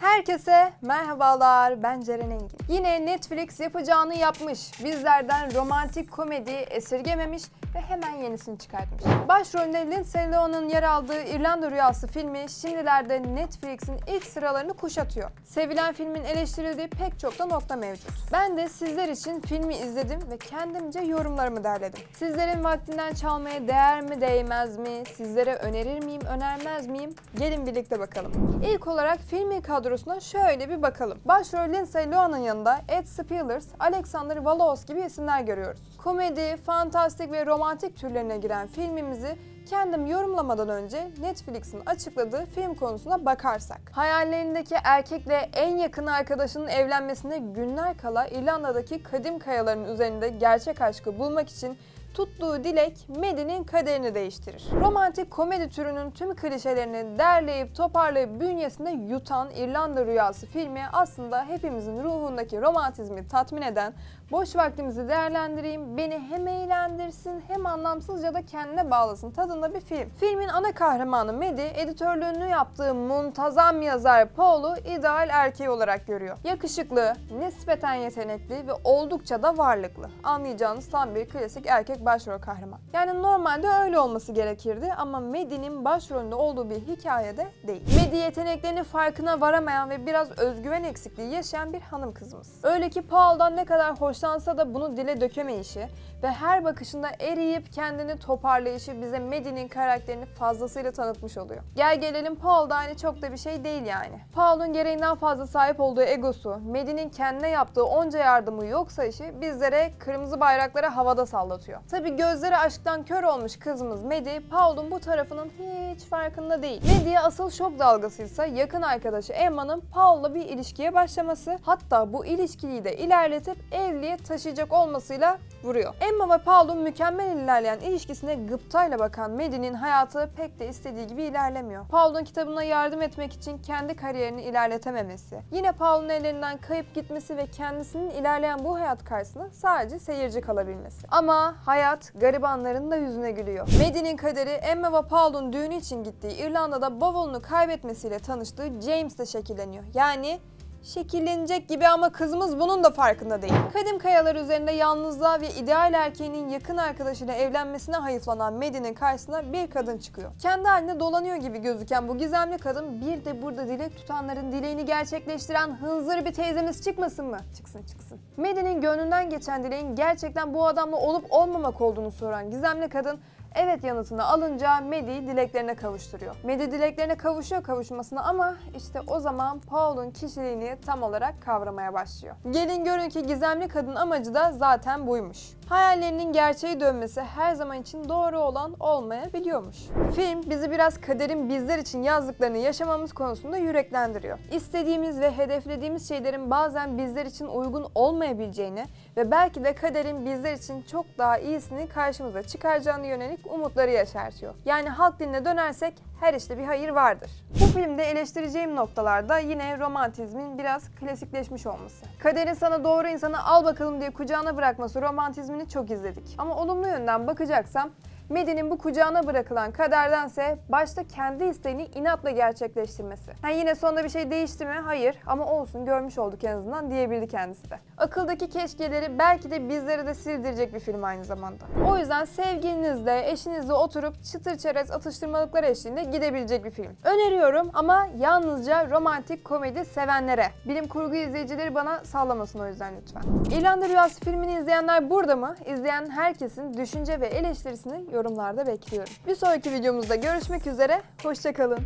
Herkese merhabalar, ben Ceren Engin. Yine Netflix yapacağını yapmış, bizlerden romantik komedi esirgememiş ve hemen yenisini çıkartmış. Başrolünde Lindsay Lohan'ın yer aldığı İrlanda Rüyası filmi şimdilerde Netflix'in ilk sıralarını kuşatıyor. Sevilen filmin eleştirildiği pek çok da nokta mevcut. Ben de sizler için filmi izledim ve kendimce yorumlarımı derledim. Sizlerin vaktinden çalmaya değer mi değmez mi? Sizlere önerir miyim, önermez miyim? Gelin birlikte bakalım. İlk olarak filmin kadrosuna şöyle bir bakalım. Başrol Lindsay Lohan'ın yanında Ed Spillers, Alexander Wallace gibi isimler görüyoruz. Komedi, fantastik ve romantik türlerine giren filmimizi kendim yorumlamadan önce Netflix'in açıkladığı film konusuna bakarsak. Hayallerindeki erkekle en yakın arkadaşının evlenmesine günler kala İrlanda'daki kadim kayaların üzerinde gerçek aşkı bulmak için tuttuğu dilek Maddie'nin kaderini değiştirir. Romantik komedi türünün tüm klişelerini derleyip toparlayıp bünyesinde yutan İrlanda Rüyası filmi aslında hepimizin ruhundaki romantizmi tatmin eden, boş vaktimizi değerlendireyim, beni hem eğlendirsin hem anlamsızca da kendine bağlasın tadında bir film. Filmin ana kahramanı Maddie, editörlüğünü yaptığı muntazam yazar Paul'u ideal erkeği olarak görüyor. Yakışıklı, nispeten yetenekli ve oldukça da varlıklı. Anlayacağınız tam bir klasik erkek başrol kahraman. Yani normalde öyle olması gerekirdi ama Maddie'nin başrolünde olduğu bir hikayede değil. Maddie yeteneklerinin farkına varamayan ve biraz özgüven eksikliği yaşayan bir hanım kızımız. Öyle ki Paul'dan ne kadar hoşlansa da bunu dile dökemeyişi ve her bakışında eriyip kendini toparlayışı bize Maddie'nin karakterini fazlasıyla tanıtmış oluyor. Gel gelelim Paul da hani çok da bir şey değil yani. Paul'un gereğinden fazla sahip olduğu egosu, Maddie'nin kendine yaptığı onca yardımı yok sayışı bizlere kırmızı bayrakları havada sallatıyor. Tabi gözleri aşktan kör olmuş kızımız Maddie, Paul'un bu tarafının hiç farkında değil. Maddie'ye asıl şok dalgasıysa yakın arkadaşı Emma'nın Paul'la bir ilişkiye başlaması, hatta bu ilişkiyi de ilerletip evliliğe taşıyacak olmasıyla vuruyor. Emma ve Paul'un mükemmel ilerleyen ilişkisine gıptayla bakan Maddie'nin hayatı pek de istediği gibi ilerlemiyor. Paul'un kitabına yardım etmek için kendi kariyerini ilerletememesi, yine Paul'un ellerinden kayıp gitmesi ve kendisinin ilerleyen bu hayat karşısında sadece seyirci kalabilmesi. Ama hayat garibanların da yüzüne gülüyor. Maddie'nin kaderi Emma ve Paul'un düğünü için gittiği İrlanda'da bavulunu kaybetmesiyle tanıştığı James'le şekilleniyor. Yani şekillenecek gibi ama kızımız bunun da farkında değil. Kadim kayalar üzerinde yalnızlığa ve ideal erkeğinin yakın arkadaşıyla evlenmesine hayıflanan Maddie'nin karşısına bir kadın çıkıyor. Kendi halinde dolanıyor gibi gözüken bu gizemli kadın bir de burada dilek tutanların dileğini gerçekleştiren hınzır bir teyzemiz çıkmasın mı? Çıksın çıksın. Maddie'nin gönlünden geçen dileğin gerçekten bu adamla olup olmamak olduğunu soran gizemli kadın Evet yanıtını alınca Maddie'yi dileklerine kavuşturuyor. Maddie dileklerine kavuşuyor kavuşmasına ama işte o zaman Paul'un kişiliğini tam olarak kavramaya başlıyor. Gelin görün ki gizemli kadın amacı da zaten buymuş. Hayallerinin gerçeği dönmesi her zaman için doğru olan olmayabiliyormuş. Film bizi biraz kaderin bizler için yazdıklarını yaşamamız konusunda yüreklendiriyor. İstediğimiz ve hedeflediğimiz şeylerin bazen bizler için uygun olmayabileceğini ve belki de kaderin bizler için çok daha iyisini karşımıza çıkaracağını yönelik umutları yaşartıyor. Yani halk diline dönersek her işte bir hayır vardır. Bu filmde eleştireceğim noktalarda yine romantizmin biraz klasikleşmiş olması. Kaderin sana doğru insanı al bakalım diye kucağına bırakması romantizmini çok izledik. Ama olumlu yönden bakacaksam Maddie'nin bu kucağına bırakılan kaderdense başta kendi isteğini inatla gerçekleştirmesi. Ha yine sonunda bir şey değişti mi? Hayır ama olsun görmüş olduk en azından diyebildi kendisi de. Akıldaki keşkeleri belki de bizlere de sildirecek bir film aynı zamanda. O yüzden sevgilinizle, eşinizle oturup çıtır çerez atıştırmalıklar eşliğinde gidebilecek bir film. Öneriyorum ama yalnızca romantik komedi sevenlere. Bilim kurgu izleyicileri bana sallamasın o yüzden lütfen. İrlanda Rüyası filmini izleyenler burada mı? İzleyen herkesin düşünce ve eleştirisini yorumlarda bekliyorum. Bir sonraki videomuzda görüşmek üzere, hoşçakalın.